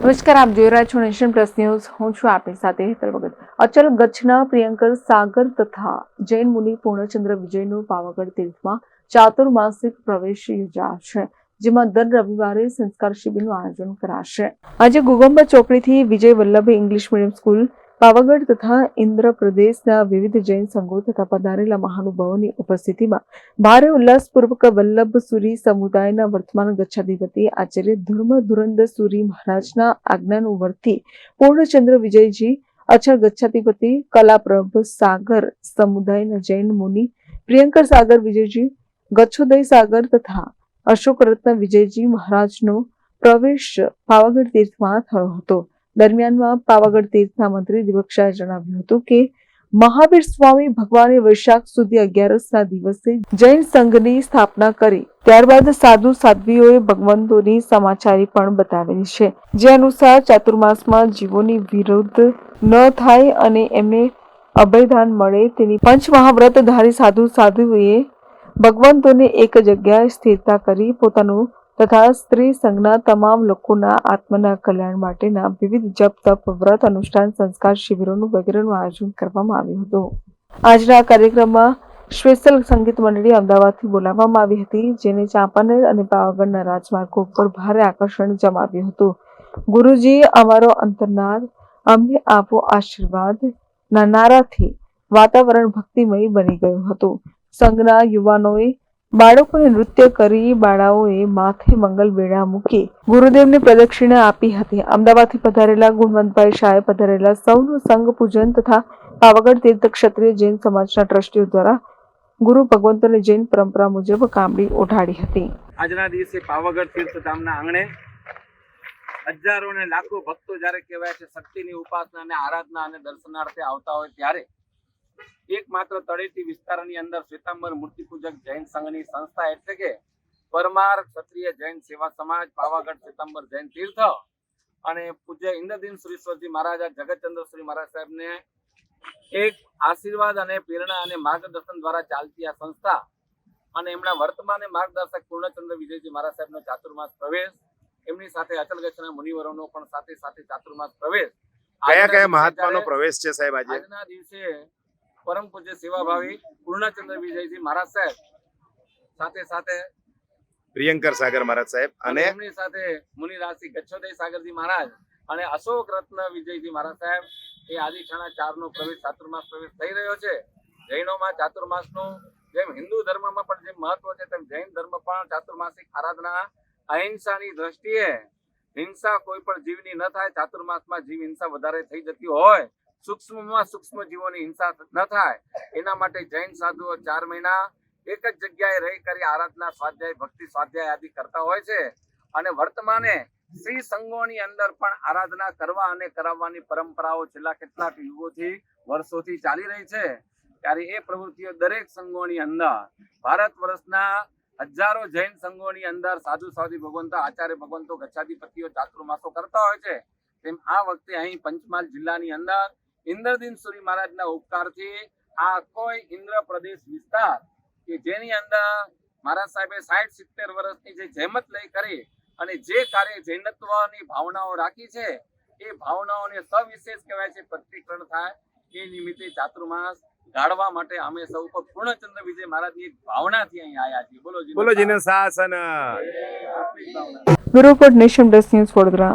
નમસ્કાર, આપ જોઈ રહ્યા છો નેશન પ્લસ ન્યૂઝ. હું છું આપની સાથે હેતલ ભગત. અચલ ગચ્છના પ્રિયંકર સાગર તથા જૈન મુનિ પૂર્ણચંદ્ર વિજયનું પાવાગઢ તીર્થમાં ચાતુર્માસિક પ્રવેશ યોજાશે, જેમાં દર રવિવારે સંસ્કાર શિબિરનું આયોજન કરાશે. આજે ગુગંબા ચોકડીથી Vijay Vallabh English medium school Pavagadh તથા ઇન્દ્ર પ્રદેશના વિવિધ જૈન સંઘો તથા પધારેલા મહાનુભાવોની ઉપસ્થિતિમાં ભારે ઉલ્લાસપૂર્વક વલ્લભ સુરી સમુદાયના વર્તમાન ગચ્છાધિપતિ આચાર્ય ધર્મ ધુરંદર સુરી મહારાજના આજ્ઞાનું વર્તી પૂર્ણચંદ્ર વિજયજી અચળ ગચ્છાધિપતિ કલાપ્રભ સાગર, સમુદાયના જૈન મુનિ પ્રિયંકર સાગર વિજયજી, ગચ્છોદય સાગર તથા અશોક રત્ન વિજયજી મહારાજનો પ્રવેશ પાવાગઢ તીર્થમાં થયો હતો. દરમિયાનમાં પાવાગઢ તીર્થના મંત્રી દિવક્ષાએ જણાવ્યું હતું કે મહાવીર સ્વામી ભગવાને વૈશાખ સુધી અગિયારસના દિવસે જૈન સંઘની સ્થાપના કરી. ત્યારબાદ સાધુ સાધ્વીઓએ ભગવંતોની સમાચારી પણ બતાવેલી છે. જે અનુસાર ચાતુર્માસમાં જીવોની વિરુદ્ધ ન થાય અને એમને અભયદાન મળે તેની પંચમહાવ્રતધારી સાધુ સાધુઓએ ભગવંતોને એક જગ્યાએ સ્થિરતા કરી પોતાનું તથા સ્ત્રી સંઘના તમામ લોકોના આત્મના કલ્યાણ માટેના વિવિધ જપ, તપ, વ્રત, અનુષ્ઠાન, સંસ્કાર શિબિરોનું વગેરેનું આયોજન કરવામાં આવ્યું હતું. આજના કાર્યક્રમમાં સ્પેશિયલ સંગીત મંડળી અમદાવાદથી બોલાવવામાં આવી હતી, જેને ચાંપાનેર અને પાવાગઢના રાજમાર્ગો ઉપર ભારે આકર્ષણ જમાવ્યું હતું. ગુરુજી, અમારો અંતરનાદ, અમને આપો આશીર્વાદ. ના, નારાથી વાતાવરણ ભક્તિમય બની ગયું હતું. સંઘના યુવાનોએ બાળકોને નૃત્ય કરી બાળાઓએ માથે મંગલ બેડા મૂકી ગુરુદેવને પ્રદક્ષિણા આપી હતી. અમદાવાદથી પધારેલા ગુણવંતભાઈ શાહે પધારેલા સૌનું સંઘ પૂજન તથા પાવાગઢ તીર્થ ક્ષત્રિય જૈન સમાજના ટ્રસ્ટીઓ દ્વારા ગુરુ ભગવંતોને જૈન પરંપરા મુજબ કામડી ઓઢાડી હતી. આજના દિવસે પાવાગઢ તીર્થધામના આંગણે હજારો ને લાખો ભક્તો જ્યારે કહેવાય છે, શક્તિની ઉપાસના અને આરાધના અને દર્શનાર્થે આવતા હોય ત્યારે એકમાત્ર તળેટી વિસ્તારની અંદર શ્વેતાંબર મૂર્તિ પૂજક જૈન સંઘની સંસ્થા એટલે કે પરમાર ક્ષત્રિય જૈન સેવા સમાજ પાવાગઢ શ્વેતાંબર જૈન તીર્થ અને પૂજ્ય ઇન્દ્રદીન સુરેશ્વરજી મહારાજ જગતચંદ્ર શ્રી મહારાજ સાહેબને એક આશીર્વાદ અને પ્રેરણા અને માર્ગદર્શન દ્વારા ચાલતી આ સંસ્થા અને એમના વર્તમાન માર્ગદર્શક પૂર્ણચંદ્ર વિજયજી મહારાજ સાહેબનો ચાતુર્માસ પ્રવેશ એમની સાથે અચલ ગચના મુનિવરોનો પણ સાથે સાથે ચાતુર્માસ પ્રવેશ. કયા કયા મહાત્માનો પ્રવેશ છે સાહેબ આજે? આજના દિવસે પરમ પૂજ્ય સેવાભાવી પૂર્ણચંદ્ર વિજયજી મહારાજ સાહેબ. સાથે સાથે પ્રિયંકર સાગર મહારાજ સાહેબ અને એમની સાથે મુનિ રાશિ ગચ્છોદય સાગરજી મહારાજ અને અશોક રત્ન વિજયજી મહારાજ સાહેબ. એ આદિઠાણા ચાર નો પ્રવેશ ચાતુર્માસ પ્રવેશ થઈ રહ્યો છે. જૈનોમાં ચાતુર્માસનું જેમ હિન્દુ ધર્મમાં પણ જેમ મહત્વ છે તેમ જૈન ધર્મ પણ ચાતુર્માસિક આરાધના અહિંસાની દ્રષ્ટિએ હિંસા કોઈ પણ જીવની ન થાય. ચાતુર્માસમાં જીવ હિંસા વધારે થઈ જતી હોય સૂક્ષ્મમાં સૂક્ષ્મ જીવોની હિંસા ન થાય. એના માટે જૈન સાધુઓ ચાર મહિના એક જ જગ્યાએ રહી કરી આરાધના, સ્વાધ્યાય, ભક્તિ, સ્વાધ્યાય આદિ કરતા હોય છે. અને વર્તમાને શ્રી સંઘોની અંદર પણ આરાધના કરવા અને કરાવવાની પરંપરાઓ છેલ્લા કેટલાક યુગોથી, વર્ષોથી ચાલી રહી છે. ત્યારે એ પ્રવૃત્તિઓ દરેક સંઘોની અંદર, ભારત વર્ષના હજારો જૈન સંઘોની અંદર સાધુ સાધુ ભગવંતો, આચાર્ય, ભગવંતો, ગચ્છાધિપતિઓ, ચાતુર્માસો કરતા હોય છે. તેમ આ વખતે અહીં પંચમહાલ જિલ્લાની અંદર ઇન્દ્રદીન સુરી મહારાજના ઉપકારથી આ કોઈ ઇન્દ્ર પ્રદેશ વિસ્તાર કે જેની અંદર મહારાજ સાહેબે સાઠ સિત્તેર વર્ષની જે જહેમત લઈ કરી અને જે કાર્ય જૈનત્વની ભાવનાઓ રાખી છે એ ભાવનાઓને સવિશેષ કહેવાય છે પ્રતિકરણ થાય. એ નિમિત્તે ચાતુર્માસ ગાળવા માટે અમે સૌ પર પૂર્ણચંદ્ર વિજય મહારાજની એક ભાવનાથી અહીં આવ્યા છીએ. બોલો બોલો જીને શાસન bureau Nation Plus News Vadodara.